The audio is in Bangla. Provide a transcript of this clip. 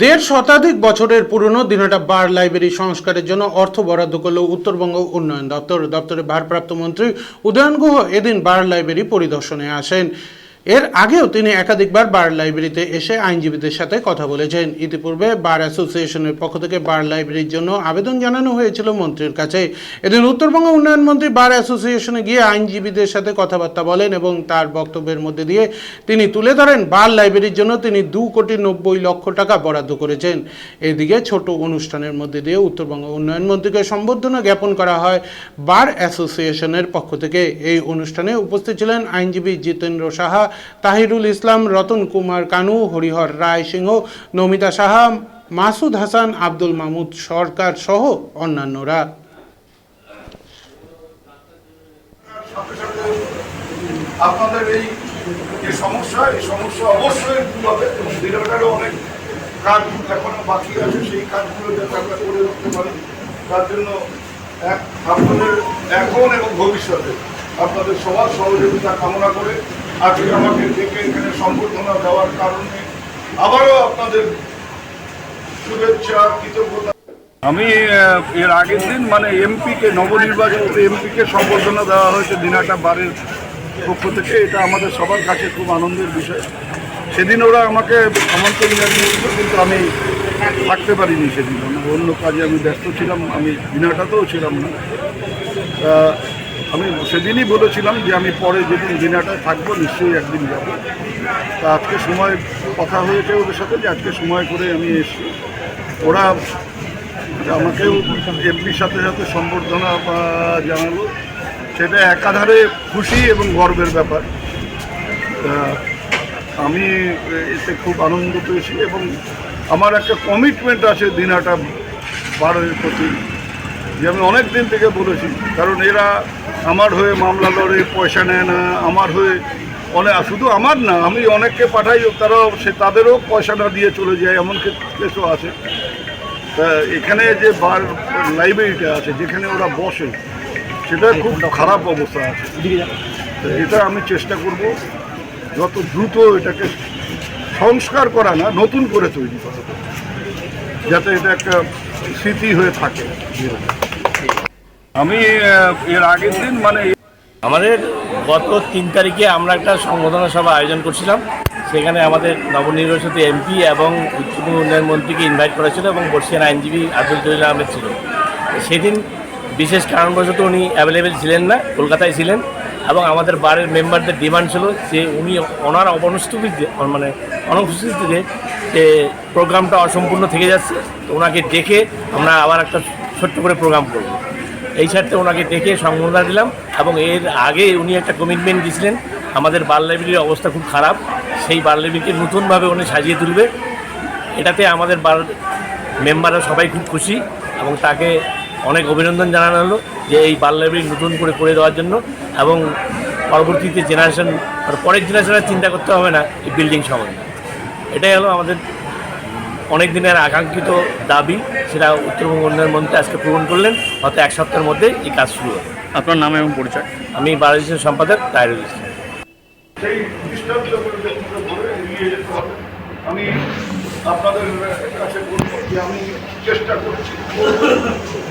দেড় শতাধিক বছরের পুরনো দিনহাটা বার লাইব্রেরি সংস্কারের জন্য অর্থ বরাদ্দ করল উত্তরবঙ্গ উন্নয়ন দপ্তর। দপ্তরের ভারপ্রাপ্ত মন্ত্রী উদয়ন গুহ এদিন বার লাইব্রেরি পরিদর্শনে আসেন। এর আগেও তিনি একাধিকবার বার লাইব্রেরিতে এসে আইনজীবীদের সাথে কথা বলেছেন। ইতিপূর্বে বার অ্যাসোসিয়েশনের পক্ষ থেকে বার লাইব্রেরির জন্য আবেদন জানানো হয়েছিল মন্ত্রীর কাছে। এদিন উত্তরবঙ্গ উন্নয়ন মন্ত্রী বার অ্যাসোসিয়েশনে গিয়ে আইনজীবীদের সাথে কথাবার্তা বলেন এবং তার বক্তব্যের মধ্যে দিয়ে তিনি তুলে ধরেন, বার লাইব্রেরির জন্য তিনি দু কোটি নব্বই লক্ষ টাকা বরাদ্দ করেছেন। এদিকে ছোট অনুষ্ঠানের মধ্যে দিয়ে উত্তরবঙ্গ উন্নয়ন মন্ত্রীকে সম্বর্ধনা জ্ঞাপন করা হয় বার অ্যাসোসিয়েশনের পক্ষ থেকে। এই অনুষ্ঠানে উপস্থিত ছিলেন আইনজীবী জিতেন্দ্র সাহা তাহিরুল ইসলাম, রতন কুমার কানু, হরিহর রায় সিংহ নমিতা সাহা, মাসুদ হাসান, আব্দুল মাহমুদ সরকার সহ অন্যান্যরা। আপনাদের এই যে সমস্যা, এই সমস্যা অবশ্যই দূর হবে। অনেক কাজ এখনও বাকি আছে, সেই কাজগুলো যাতে আমরা করে পারি তার জন্য এক আপনাদের এখন এবং ভবিষ্যতে আপনাদের সবার সহযোগিতা কামনা করে আজকে আমাকে ডেকে এখানে সম্বর্ধনা দেওয়ার কারণে আবারও আপনাদের শুভেচ্ছা, কৃতজ্ঞতা। আমি এর আগের দিন মানে এমপিকে, নবনির্বাচিত এমপিকে সম্বর্ধনা দেওয়া হয়েছে দিনাটা বারের পক্ষ থেকে। এটা আমাদের সবার কাছে খুব আনন্দের বিষয়। সেদিন ওরা আমাকে আমন্ত্রণ জানিয়েছিল, কিন্তু আমি থাকতে পারিনি সেদিন। অন্য কাজে আমি ব্যস্ত ছিলাম, আমি দিনাটাতেও ছিলাম না। আমি সেদিনই বলেছিলাম যে আমি পরে যেদিন দিনাটায় থাকব নিশ্চয়ই একদিন যাব। তা আজকে সময় কথা হয়েছে ওদের সাথে যে আজকে সময় করে আমি এসেছি। ওরা আমাকেও এমপির সাথে সাথে সম্বর্ধনা জানালো। সেটা একাধারে খুশি এবং গর্বের ব্যাপার। আমি এতে খুব আনন্দ পেয়েছি এবং আমার একটা কমিটমেন্ট আছে দিনাটা বারোয়ের প্রতি। যে আমি অনেক দিন থেকে বলেছি, কারণ এরা আমার হয়ে মামলা লড়ে, পয়সা নেয় না, আমার হয়ে অনেক শুধু আমার না, আমি অনেককে পাঠাই, তারাও সে তাদেরও পয়সা না দিয়ে চলে যায়, এমন কেসও আছে। তা এখানে যে বার লাইব্রেরিটা আছে, যেখানে ওরা বসে, সেটা খুব খারাপ অবস্থা আছে। এটা আমি চেষ্টা করব, যত দ্রুত এটাকে সংস্কার করা না, নতুন করে তৈরি করা, যাতে এটা একটা স্মৃতি হয়ে থাকে। আমি এর আগের দিন মানে আমাদের গত তিন তারিখে আমরা একটা সংবর্ধনা সভা আয়োজন করছিলাম। সেখানে আমাদের নবনির্বাচিত এমপি এবং উচ্চতম উন্নয়ন মন্ত্রীকে ইনভাইট করা ছিল এবং বর্ষিয়ান আইনজীবী আব্দুল জলিল আহমেদ ছিল। সেদিন বিশেষ কারণবশত উনি অ্যাভেলেবেল ছিলেন না, কলকাতায় ছিলেন এবং আমাদের বারের মেম্বারদের ডিমান্ড ছিল যে উনি ওনার অনুপস্থিতিতে মানে অনুপস্থিতিতে যে প্রোগ্রামটা অসম্পূর্ণ থেকে যাচ্ছে, তো ওনাকে দেখে আমরা আবার একটা ছোট্ট করে প্রোগ্রাম করব। এই স্বার্থে ওনাকে দেখে সম্বোধনা দিলাম এবং এর আগে উনি একটা কমিটমেন্ট দিয়েছিলেন। আমাদের বার লাইব্রেরির অবস্থা খুব খারাপ। সেই বার লাইব্রেরিকে নতুনভাবে উনি সাজিয়ে তুলবে। এটাতে আমাদের বার মেম্বাররা সবাই খুব খুশি এবং তাকে অনেক অভিনন্দন জানানো হলো যে এই বার লাইব্রেরি নতুন করে করে দেওয়ার জন্য এবং পরবর্তীতে জেনারেশন পরের জেনারেশনের চিন্তা করতে হবে না এই বিল্ডিং সম্বন্ধে। এটাই হলো আমাদের অনেক দিনের আকাঙ্ক্ষিত দাবি সেটা উত্তরবঙ্গ উন্নয়ন মন্ত্রী আজকে পূরণ করলেন। হয়তো এক সপ্তাহের মধ্যে এই কাজ শুরু হবে। আপনার নাম এবং পরিচয়? আমি বাংলাদেশের সম্পাদক তাইরুল ইসলাম। আমি আপনাদের কাছে আমি চেষ্টা করছি।